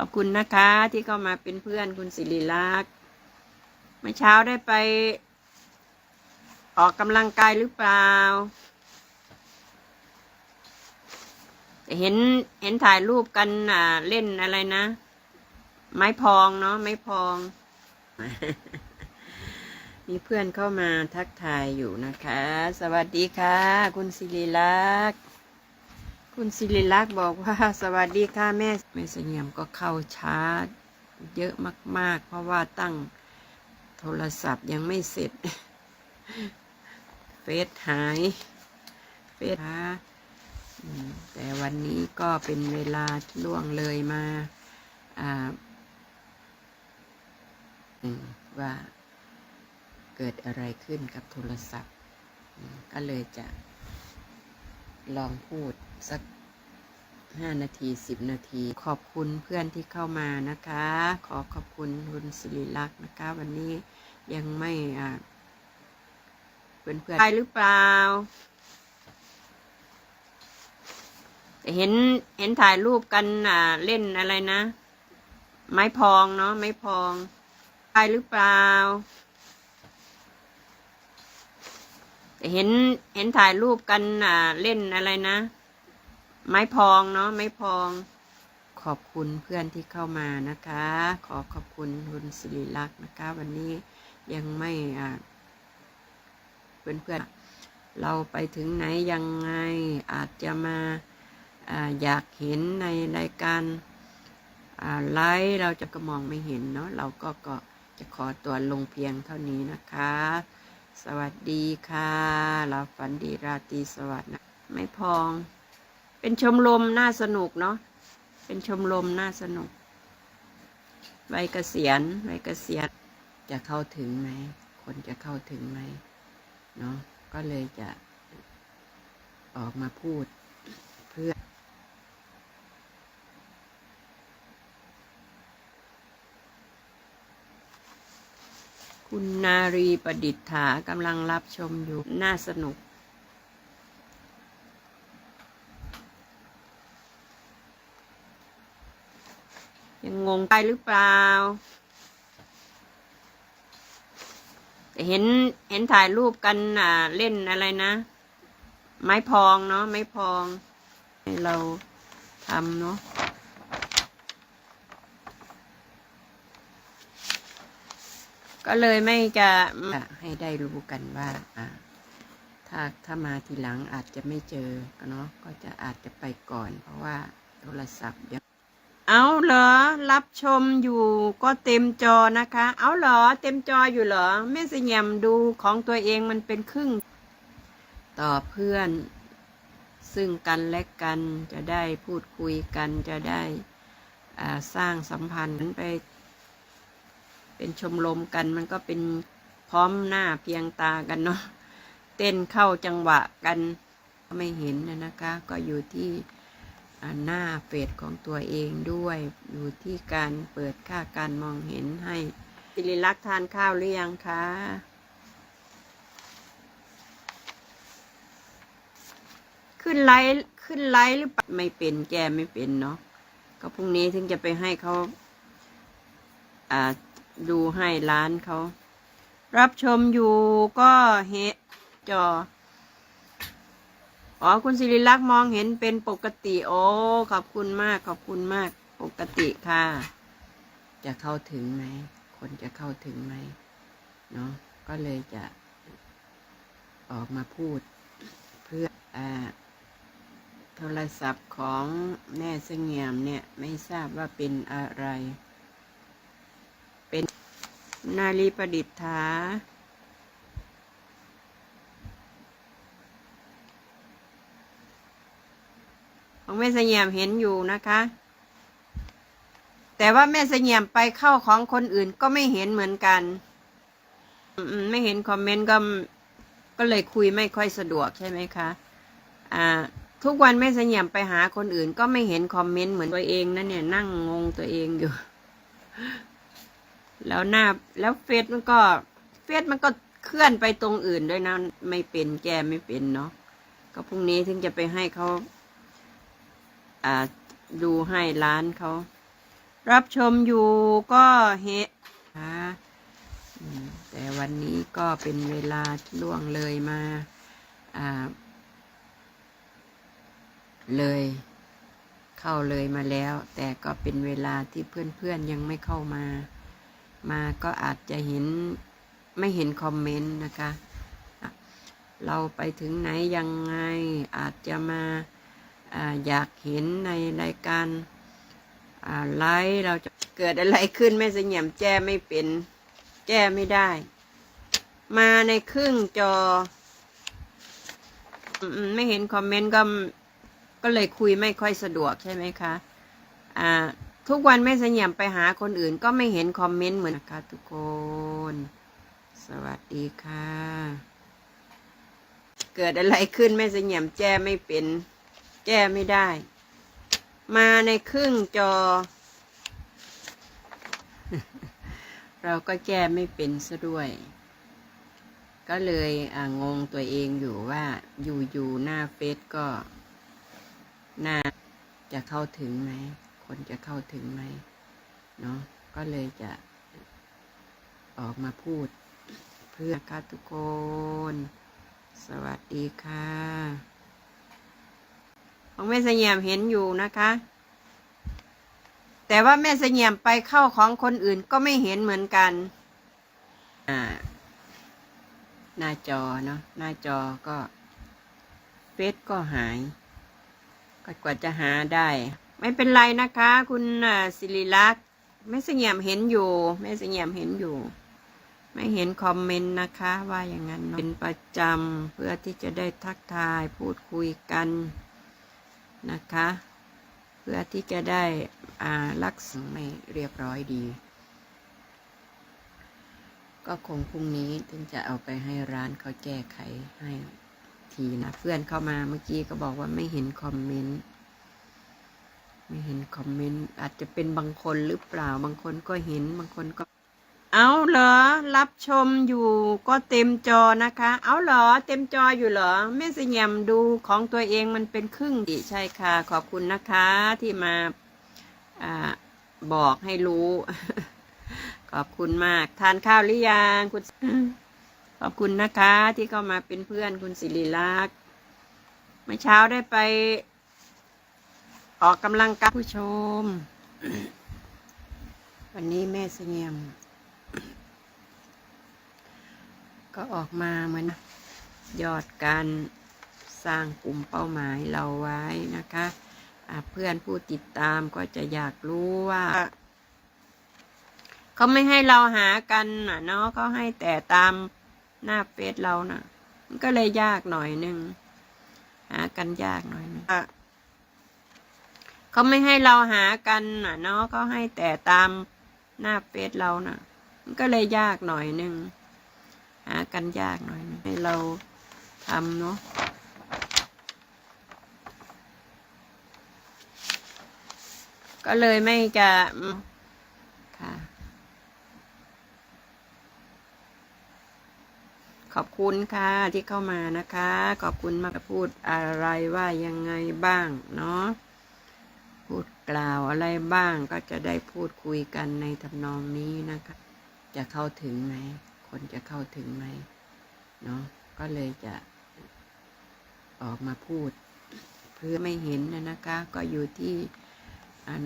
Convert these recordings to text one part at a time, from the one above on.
ขอบคุณนะคะที่เข้ามาเป็นเพื่อนคุณสิริลักษณ์เมื่อเช้าได้ไป ออกกำลังกายหรือเปล่า เห็นเห็นถ่ายรูปกันอ่าเล่นอะไรนะ ไม้พองเนาะไม้พอง มีเพื่อนเข้ามาทักทายอยู่นะคะ สวัสดีค่ะ คุณศิริลักษณ์ คุณศิริลักษ์บอกว่าสวัสดีค่ะแม่แม่เสงี่ยมก็เข้าชาร์จเยอะมาก ๆ เพราะว่าตั้งโทรศัพท์ยังไม่เสร็จ เฟซหายเฟซหาแต่วันนี้ก็เป็นเวลาล่วงเลยมาอ่าอืมว่าเกิดอะไรขึ้นกับโทรศัพท์ ก็เลยจะ ลองพูดสักห้านาทีสิบนาที ขอบคุณเพื่อนที่เข้ามานะคะ ขอขอบคุณคุณสิริลักษ์นะคะ วันนี้ยังไม่อ่าเพื่อนเพื่อนไปหรือเปล่าเห็นเห็นถ่ายรูปกันอ่าเล่นอะไรนะ ไม้พองเนาะไม้พอง ไปหรือเปล่า เห็นเห็นถ่ายรูปกันอ่าเล่นอะไรนะ ไม้พองเนาะไม้พอง ขอบคุณเพื่อนที่เข้ามานะคะ ขอขอบคุณคุณสิริลักษ์นะคะ วันนี้ยังไม่อ่าเพื่อนๆเราไปถึงไหนยังไงอาจจะมาอาอยากเห็นในรายการอ่าไลฟ์เราจะก็มองไม่เห็นเนาะเราก็ก็จะขอตัวลงเพียงเท่านี้นะคะ สวัสดีค่ะเราฝันดีราตรีสวัสดิ์นะไม่พอง เป็นชมรมน่าสนุกเนาะเป็นชมรมน่าสนุกใบเกษียณใบเกษียณจะเข้าถึงไหมคนจะเข้าถึงไหมเนาะก็เลยจะออกมาพูดเพื่อ คุณนารีประดิษฐากำลังรับชมอยู่น่าสนุก ยังงงไปหรือเปล่า แต่เห็นเห็นถ่ายรูปกันอ่าเล่นอะไรนะ ไม้พองเนาะไม้พองให้เราทำเนาะ ก็เลยไม่จะให้ได้รู้กันว่าอ่าถ้าถ้ามาทีหลังอาจจะไม่เจอก็เนาะก็จะอาจจะไปก่อน เพราะว่าโทรศัพท์ยังเอาเหรอ รับชมอยู่ก็เต็มจอนะคะ เอาเหรอ เต็มจออยู่เหรอแม่เสงี่ยมดูของตัวเองมันเป็นครึ่ง ต่อเพื่อน ซึ่งกันและกันจะได้พูดคุยกันจะได้อ่าสร้างสัมพันธ์ไป เป็นชมรมกันมันก็เป็นพร้อมหน้าเพียงตากันเนาะเต้นเข้าจังหวะกันไม่เห็นนะนะคะ ก็อยู่ที่หน้าเฟซของตัวเองด้วย อยู่ที่การเปิดค่าการมองเห็นให้สิริลักษณ์ทานข้าวหรือยังคะขึ้นไลฟ์ขึ้นไลฟ์หรือเปล่าไม่เป็นแกไม่เป็นเนาะก็พรุ่งนี้ถึงจะไปให้เขาอ่า ดูให้ร้านเขา รับชมอยู่ก็เฮจอ อ๋อ คุณสิริลักษ์มองเห็นเป็นปกติ โอ้ ขอบคุณมาก ขอบคุณมาก ปกติค่ะ จะเข้าถึงไหม คนจะเข้าถึงไหม เนาะ ก็เลยจะ ออกมาพูด เพื่ออ่าโทรศัพท์ของแม่เสงี่ยมเนี่ย ไม่ทราบว่าเป็นอะไร นาลีประดิษฐา ของแม่เสงี่ยมเห็นอยู่นะคะ แต่ว่าแม่เสงี่ยมไปเข้าของคนอื่นก็ไม่เห็นเหมือนกัน ไม่เห็นคอมเมนต์ก็ ก็เลยคุยไม่ค่อยสะดวกใช่ไหมคะ อ่า ทุกวันแม่เสงี่ยมไปหาคนอื่น ก็ไม่เห็นคอมเมนต์เหมือนตัวเองนะเนี่ยนั่งงงตัวเองอยู่ แล้วหน้าแล้วเฟซมันก็เฟซมันก็เคลื่อนไปตรงอื่นด้วยนะ ไม่เป็นแกไม่เป็นเนาะก็พรุ่งนี้ถึงจะไปให้เขาอ่าดูให้ร้านเขา รับชมอยู่ก็เฮะแต่วันนี้ก็เป็นเวลาล่วงเลยมาอ่าเลย เข้าเลยมาแล้ว แต่ก็เป็นเวลาที่เพื่อนๆยังไม่เข้ามา มาก็อาจจะเห็นไม่เห็นคอมเมนต์นะคะ เราไปถึงไหนยังไงอาจจะมาอาอยากเห็นในรายการไลฟ์เราจะเกิดอะไรขึ้นแม่เสงี่ยมแจ้ไม่เป็นแก้ไม่ได้ มาในครึ่งจอ ไม่เห็นคอมเมนต์ก็ก็เลยคุยไม่ค่อยสะดวกใช่ไหมคะ อ่า ทุกวันแม่เสงี่ยมไปหาคนอื่นก็ไม่เห็นคอมเมนต์เหมือนนะคะทุกคน สวัสดีค่ะ เกิดอะไรขึ้นแม่เสงี่ยมแจ้ไม่เป็นแก้ไม่ได้ มาในครึ่งจอ เราก็แก้ไม่เป็นซะด้วย ก็เลยงงตัวเองอยู่ว่าอยู่อยู่หน้าเฟซก็น่าจะเข้าถึงไหม คนจะเข้าถึงไหมเนาะก็เลยจะออกมาพูด เพื่อค่ะทุกคน สวัสดีค่ะ ของแม่เสงี่ยมเห็นอยู่นะคะ แต่ว่าแม่เสงี่ยมไปเข้าของคนอื่นก็ไม่เห็นเหมือนกันอ่าหน้าจอเนาะหน้าจอก็เฟซก็หาย ก็กว่าจะหาได้ ไม่เป็นไรนะคะ คุณศิริลักษณ์แม่เสงี่ยมเห็นอยู่แม่เสงี่ยมเห็นอยู่ ไม่เห็นคอมเมนต์นะคะ ว่าอย่างนั้นเนาะเป็นประจำเพื่อที่จะได้ทักทายพูดคุยกันนะคะ เพื่อที่จะได้อ่ารักษาไม่เรียบร้อยดี ก็คงพรุ่งนี้ถึงจะเอาไปให้ร้านเขาแก้ไขให้ทีนะเพื่อนเข้ามาเมื่อกี้ก็บอกว่าไม่เห็นคอมเมนต์ ไม่เห็นคอมเมนต์อาจจะเป็นบางคนหรือเปล่าบางคนก็เห็นบางคนก็ เอาเหรอ รับชมอยู่ก็เต็มจอนะคะ เอาเหรอ เต็มจออยู่เหรอแม่สยามดูของตัวเองมันเป็นครึ่งดิใช่ค่ะ ขอบคุณนะคะที่มาอบอกให้รู้ ขอบคุณมาก ทานข้าวหรือยังคุณขอบคุณนะคะที่เข้ามาเป็นเพื่อนคุณศิริลักษณ์เมื่อเช้าได้ไป ออกกำลังกายผู้ชม วันนี้แม่เสงี่ยม ก็ออกมาเหมือนยอดการสร้างกลุ่มเป้าหมายเราไว้นะคะอ่าเพื่อนผู้ติดตามก็จะอยากรู้ว่าเขาไม่ให้เราหากันน่ะเนาะเขาให้แต่ตามหน้าเฟซเราน่ะ มันก็เลยยากหน่อยนึง หากันยากหน่อยนึง เขาไม่ให้เราหากันน่ะเนาะเขาให้แต่ตามหน้าเฟซเราน่ะ มันก็เลยยากหน่อยหนึ่งหากันยากหน่อยนึงให้เราทำเนาะก็เลยไม่จะค่ะ ขอบคุณค่ะที่เข้ามานะคะ ขอบคุณมากพูดอะไรว่ายังไงบ้างเนาะ กล่าวอะไรบ้างก็จะได้พูดคุยกันในทำนองนี้นะคะ จะเข้าถึงไหม คนจะเข้าถึงไหมเนาะก็เลยจะออกมาพูด เพื่อไม่เห็นนะนะคะ ก็อยู่ที่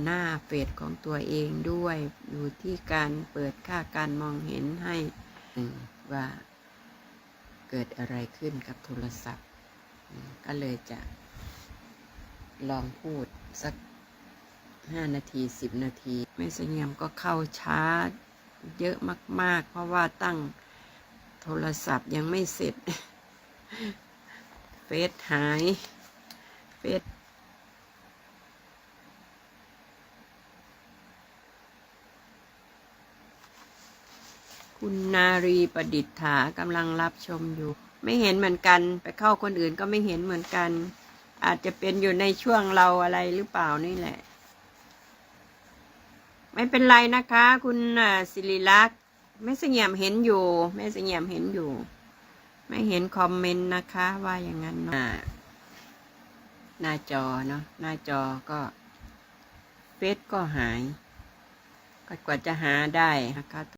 หน้าเฟซของตัวเองด้วย อยู่ที่การเปิดค่าการมองเห็นให้ว่าเกิดอะไรขึ้นกับโทรศัพท์ ก็เลยจะลองพูดสัก ห้านาทีสิบนาทีไม่เสงี่ยมก็เข้าช้าเยอะมาก ๆ เพราะว่าตั้งโทรศัพท์ยังไม่เสร็จ เฟซหาย เฟซคุณนารีประดิษฐากำลังรับชมอยู่ ไม่เห็นเหมือนกัน ไปเข้าคนอื่นก็ไม่เห็นเหมือนกัน อาจจะเป็นอยู่ในช่วงเราอะไรหรือเปล่านี่แหละ ไม่เป็นไรนะคะ คุณศิริลักษณ์แม่เสงี่ยมเห็นอยู่แม่เสงี่ยมเห็นอยู่ ไม่เห็นคอมเมนต์นะคะ ว่าอย่างนั้นเนาะหน้าจอเนาะหน้าจอก็เฟซก็หายกว่าจะหาได้นะคะ